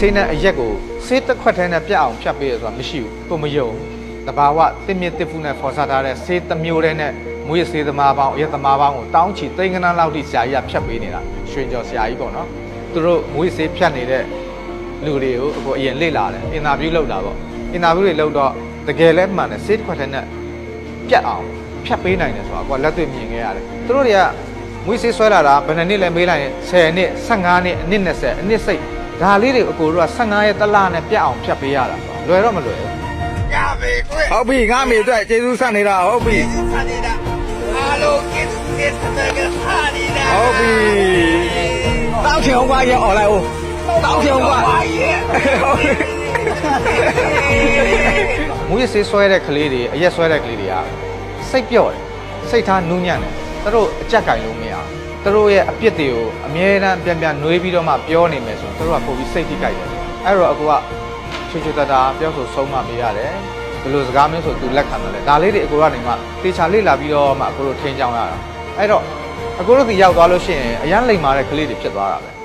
ဆေးနဲ့အရက်ကိုဆေးတစ်ခွက်ထဲနဲ့ပြတ်အောင်ဖြတ်ပေးရဆိုတာမရှိဘူးကိုမယုံတဘာဝတစ်မြစ်တစ်ဖူးနဲ့ဖော်စားထားတဲ့ဆေးတစ်မျိုးတည်းနဲ့မွေးဆေးသမားပေါင်းအရက်သမားပေါင်းကိုတောင်းချီသိန်းကနန်းလောက်ထိဆရာကြီးကဖြတ်ပေးနေတာရွှေကျော်ဆရာကြီးပေါ့နော်သူတို့မွေးဆေးဖြတ်နေတဲ့လူတွေကိုအခုအရင်လေ့လာတယ်အင်တာဗျူးလုပ်တာပေါ့အင်တာဗျူးတွေလုပ်တော့တကယ်လဲမှန်တယ်ဆေးတစ်ခွက်ထဲနဲ့ပြတ်အောင်ဖြတ်ပေးနိုင်တယ်ဆိုတာကိုကလက်တွေ့မြင်ခဲ့ရတယ်သူတို့တွေကမွေးဆေးဆွဲလာတာဘယ်နှစ်နှစ်လဲမေးလိုက်ရင်10နှစ်15နှစ်အနည်း20အနည်းစိတ် ဒါလေးတွေအကိုတို့က15ရက်တလနဲ့ပြတ်အောင်ဖြတ်ပေးရတာဆိုတော့လွယ်တော့မလွယ်ဘူးရပေကွယ်ဟုတ်ပြီငါမေအတွက်ကျေးဇူးဆက်နေတာဟုတ်ပြီခါနေတာအားလုံးကစ်ကစ်တဲ့ကခါနေတာဟုတ်ပြီတောက်ချင်အောင်ပါရဲ့អော်လိုက်ဦးတောက်ချင်အောင်ပါပါရဲ့မူရစေးဆွဲတဲ့ကလေးတွေအရက်ဆွဲတဲ့ကလေးတွေကစိတ်ပြော့တယ်စိတ်ထားနူးညံ့တယ်သူတို့အကြက်ကင်လို့မရဘူး သူတို့ရဲ့အပြစ်တွေကိုအမြဲတမ်းပြန်ပြန်နှွေးပြီးတော့မှပြောနေမယ်ဆိုရင်သူတို့ကပို့ပြီးစိတ်ထိကြိုက်တယ်အဲ့တော့အကူကချွချွတတာပြောဆိုဆုံးမပေးရတယ်ဘယ်လိုစကားမျိုးဆိုသူလက်ခံတယ်လဲဒါလေးတွေအကူကနေမှတေချာလေ့လာပြီးတော့မှအကူတို့ထိန်းချောင်းရတာအဲ့တော့အကူတို့ဒီရောက်သွားလို့ရှိရင်အရန်လိမ်မာတဲ့ကလေးတွေဖြစ်သွားတာပဲ